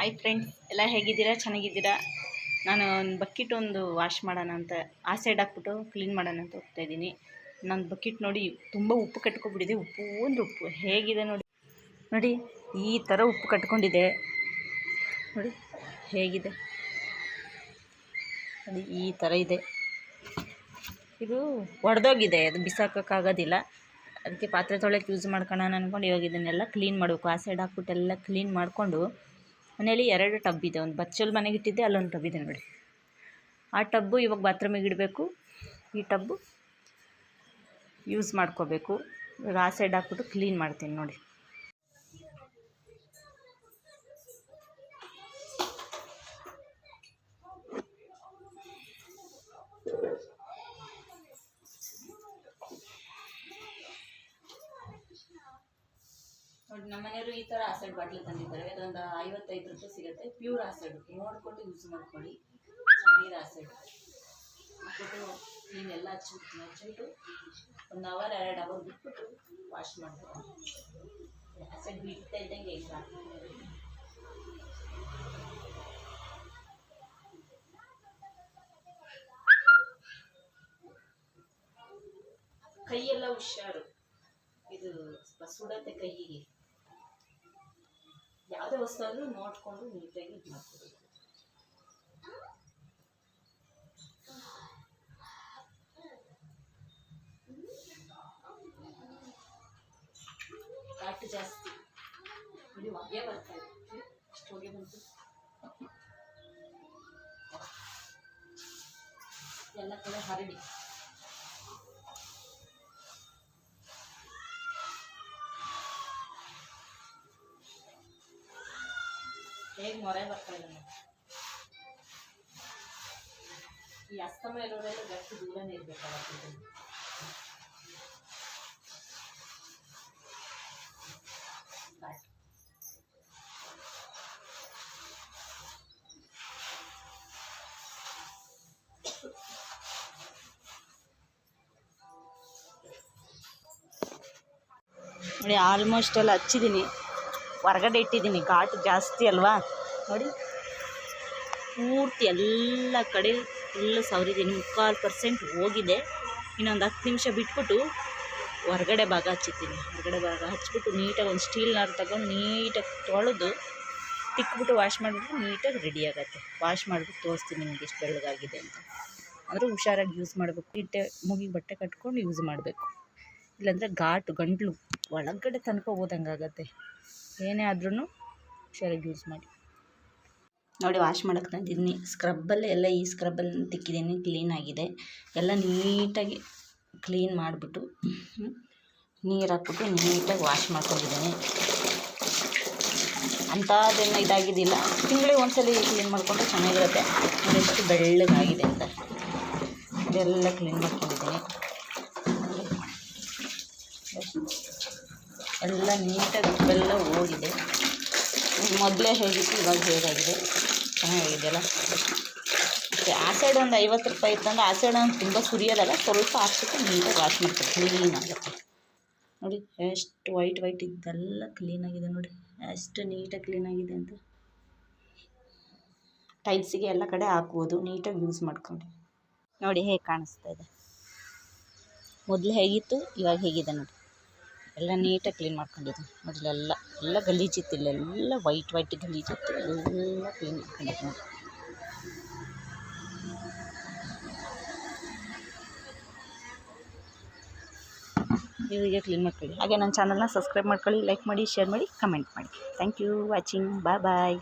Hi friends ಎಲ್ಲ ಹೇಗಿದ್ದೀರಾ? ಚೆನ್ನಾಗಿದ್ದೀರಾ? ನಾನು ಒಂದು ಬಕೆಟ್ ಒಂದು ವಾಶ್ ಮಾಡೋಣ ಅಂತ ಆ ಸೈಡ್ ಹಾಕ್ಬಿಟ್ಟು ಕ್ಲೀನ್ ಮಾಡೋಣ ಅಂತ ಹೋಗ್ತಾ ಇದ್ದೀನಿ. ನನ್ನ ಬಕೆಟ್ ನೋಡಿ ತುಂಬ ಉಪ್ಪು ಕಟ್ಕೊಬಿಟ್ಟಿದೆ ಉಪ್ಪು ಒಂದು ಉಪ್ಪು. ಹೇಗಿದೆ ನೋಡಿ? ನೋಡಿ, ಈ ಥರ ಉಪ್ಪು ಕಟ್ಕೊಂಡಿದೆ. ನೋಡಿ, ಹೇಗಿದೆ? ನೋಡಿ, ಈ ಥರ ಇದೆ. ಇದು ಒಡೆದೋಗಿದೆ. ಅದು ಬಿಸಾಕೋಕ್ಕಾಗೋದಿಲ್ಲ. ಅದಕ್ಕೆ ಪಾತ್ರೆ ತೊಳೆಯೋಕೆ ಯೂಸ್ ಮಾಡ್ಕೊಳ್ಳೋಣ ಅಂದ್ಕೊಂಡು ಇವಾಗ ಇದನ್ನೆಲ್ಲ ಕ್ಲೀನ್ ಮಾಡಬೇಕು. ಆ ಸೈಡ್ ಹಾಕ್ಬಿಟ್ಟೆಲ್ಲ ಕ್ಲೀನ್ ಮಾಡಿಕೊಂಡು ಮನೇಲಿ ಎರಡು ಟಬ್ ಇದೆ. ಒಂದು ಬಚ್ಚಲ್ ಮನೆಗೆ ಇಟ್ಟಿದ್ದೆ, ಅಲ್ಲೊಂದು ಟಬ್ ಇದೆ ನೋಡಿ. ಆ ಟಬ್ಬು ಇವಾಗ ಬಾತ್ರೂಮಿಗೆ ಇಡಬೇಕು. ಈ ಟಬ್ಬು ಯೂಸ್ ಮಾಡ್ಕೋಬೇಕು. ರಾಸೆಡ್ ಹಾಕ್ಬಿಟ್ಟು ಕ್ಲೀನ್ ಮಾಡ್ತೀನಿ ನೋಡಿ. ನೋಡಿ, ನಮ್ಮ ಮನೆಯವರು ಈ ಥರ ಆಸೆಡ್ ಬಾಟ್ಲಿ ತಂದಿದ್ದಾರೆ. ಅದೊಂದು ಐವತ್ತೈದು ರೂಪಾಯಿ ಸಿಗುತ್ತೆ. Pure acid. ನೋಡ್ಕೊಂಡು ಯೂಸ್ ಮಾಡ್ಕೊಳ್ಳಿ. ಚೆನ್ನಾಗಿದೆ ಆಸೈಡ್. ಹಾಕ್ಬಿಟ್ಟು ನೀನೆಲ್ಲ ಹಚ್ಬಿಟ್ಟು ಹಚ್ಬಿಟ್ಟು ಒಂದು ಅವರ್ ಎರಡು ಅವರ್ ಬಿಟ್ಬಿಟ್ಟು ವಾಶ್ ಮಾಡ್ಕೊಳ್ಳಿ. ಆಸೈಡ್ ಬಿಡ್ತಾ ಇದ್ದಂಗೆ ಈಗ ಕೈಯೆಲ್ಲ ಹುಷಾರು. ಇದು ಸುಡತ್ತೆ ಕೈಯಿಗೆ ಆದರೂ ನೋಡಿಕೊಂಡು ನೀಟಾಗಿ ಇದು ಮಾಡ್ಕೋಬೇಕು. ಕಾಟು ಜಾಸ್ತಿ. ಇಲ್ಲಿ ಹೊಗೆ ಬರ್ತಾ ಇದೆ. ಎಷ್ಟು ಹೊಗೆ ಬಂತು. ಎಲ್ಲ ಕಡೆ ಹರಡಿ. ಹೇಗೆ ಮೊರೆ ಬರ್ತಾ ಇಲ್ಲ ಈ ಅಸ್ತಮ ಇರೋರೆಲ್ಲ ಜಾಸ್ತಿ ದೂರನೇ ನೋಡಿ ಆಲ್ಮೋಸ್ಟ್ ಎಲ್ಲ ಹಚ್ಚಿದ್ದೀನಿ. ಹೊರಗಡೆ ಇಟ್ಟಿದ್ದೀನಿ, ಘಾಟ್ ಜಾಸ್ತಿ ಅಲ್ವಾ? ನೋಡಿ. ಪೂರ್ತಿ ಎಲ್ಲ ಕಡೆ ಫುಲ್ ಸವರಿದ್ದೀನಿ ಮುಕ್ಕಾಲು ಪರ್ಸೆಂಟ್ ಹೋಗಿದೆ. ಇನ್ನೊಂದು ಹತ್ತು ನಿಮಿಷ ಬಿಟ್ಬಿಟ್ಟು ಹೊರಗಡೆ ಭಾಗ ಹಚ್ಚಿದ್ದೀನಿ. ಹೊರಗಡೆ ಭಾಗ ಹಚ್ಬಿಟ್ಟು ನೀಟಾಗಿ ಒಂದು ಸ್ಟೀಲ್ ನಾರು ತಗೊಂಡು ನೀಟಾಗಿ ತೊಳೆದು ತಿಕ್ಬಿಟ್ಟು ವಾಶ್ ಮಾಡಿಬಿಟ್ಟು ನೀಟಾಗಿ ರೆಡಿ ಆಗುತ್ತೆ. ವಾಶ್ ಮಾಡಿಬಿಟ್ಟು ತೋರಿಸ್ತೀನಿ ನಿಮ್ಗೆ ಎಷ್ಟು ಬೆಳ್ಳಗಾಗಿದೆ ಅಂತ. ಅಂದರೆ ಹುಷಾರಾಗಿ ಯೂಸ್ ಮಾಡಬೇಕು. ಇಟ್ಟೆ ಮುಗಿಗೆ ಬಟ್ಟೆ ಕಟ್ಕೊಂಡು ಯೂಸ್ ಮಾಡಬೇಕು. ಇಲ್ಲಾಂದರೆ ಘಾಟು ಗಂಟ್ಲು ಒಳಗಡೆ ತನಕ ಹೋದಂಗಾಗತ್ತೆ. ಏನೇ ಆದ್ರೂ ಹುಷಾರಾಗಿ ಯೂಸ್ ಮಾಡಿ. ನೋಡಿ ವಾಶ್ ಮಾಡೋಕ್ಕೆ ತಂದಿದ್ದೀನಿ. ಸ್ಕ್ರಬ್ಬಲ್ಲೇ ಎಲ್ಲ ಈ ಸ್ಕ್ರಬ್ಬಲ್ಲಿ ತಿಕ್ಕಿದ್ದೀನಿ ಕ್ಲೀನ್ ಆಗಿದೆ. ಎಲ್ಲ ನೀಟಾಗಿ ಕ್ಲೀನ್ ಮಾಡಿಬಿಟ್ಟು ನೀರು ಹಾಕ್ಬಿಟ್ಟು ನೀಟಾಗಿ ವಾಶ್ ಮಾಡ್ಕೊಂಡಿದ್ದೀನಿ. ಅಂಥದ್ದೇನು ಇದಾಗಿದ್ದಿಲ್ಲ. ತಿಂಗಳಿಗೆ ಒಂದ್ಸಲ ಕ್ಲೀನ್ ಮಾಡಿಕೊಂಡ್ರೆ ಚೆನ್ನಾಗಿರುತ್ತೆ. ಎಷ್ಟು ಬೆಳ್ಳಗಾಗಿದೆ ಅಂತ. ಇದೆಲ್ಲ ಕ್ಲೀನ್ ಮಾಡ್ಕೊಂಡಿದ್ದೀನಿ. ಎಲ್ಲ ನೀಟಾಗಿ ಉಪ್ಪೆಲ್ಲ ಹೋಗಿದೆ. ಮೊದಲೇ ಹೇಗಿತ್ತು ಇವಾಗ ಹೇಗಾಗಿದೆ? ಚೆನ್ನಾಗಿದೆಯಲ್ಲ? ಓಕೆ ಆ ಸೈಡ್ ಒಂದು ಐವತ್ತು ರೂಪಾಯಿ ಇತ್ತಂದ್ರೆ ಆ ಸೈಡ್ ಒಂದು ತುಂಬ ಸುರಿಯೋದಲ್ಲ, ಸ್ವಲ್ಪ ಹಾಕ್ಬಿಟ್ಟು ನೀಟಾಗಿ ವಾಶ್ ಮಾಡ್ತಾರೆ ಕ್ಲೀನ್ ಆಗುತ್ತೆ. ನೋಡಿ, ಎಷ್ಟು ವೈಟ್ ವೈಟ್ ಇದ್ದೆಲ್ಲ ಕ್ಲೀನಾಗಿದೆ ನೋಡಿ, ಎಷ್ಟು ನೀಟಾಗಿ ಕ್ಲೀನಾಗಿದೆ ಅಂತ. ಟೈಲ್ಸಿಗೆ ಎಲ್ಲ ಕಡೆ ಹಾಕ್ಬೋದು ನೀಟಾಗಿ ಯೂಸ್ ಮಾಡ್ಕೊಂಡು. ನೋಡಿ ಹೇಗೆ ಕಾಣಿಸ್ತಾ ಇದೆ. ಮೊದಲು ಹೇಗಿತ್ತು, ಇವಾಗ ಹೇಗಿದೆ ನೋಡಿ. ಎಲ್ಲ ನೀಟಾಗಿ ಕ್ಲೀನ್ ಮಾಡ್ಕೊಂಡಿದ್ದೀನಿ ಮೊದಲೆಲ್ಲ, ಎಲ್ಲ ಗಲೀಜಿತ್ತು ಇಲ್ಲೆಲ್ಲ ವೈಟ್ ವೈಟ್ ಗಲೀಜಿತ್ತು ಎಲ್ಲ ಕ್ಲೀನ್ ಮಾಡ್ಕೊಂಡಿದ್ದೆ ನೋಡಿ. ಇವರಿಗೆ ಕ್ಲೀನ್ ಮಾಡ್ಕೊಳ್ಳಿ. ಹಾಗೆ ನನ್ನ ಚಾನಲ್ನ ಸಬ್ಸ್ಕ್ರೈಬ್ ಮಾಡ್ಕೊಳ್ಳಿ ಲೈಕ್ ಮಾಡಿ ಶೇರ್ ಮಾಡಿ ಕಮೆಂಟ್ ಮಾಡಿ. Thank you watching bye bye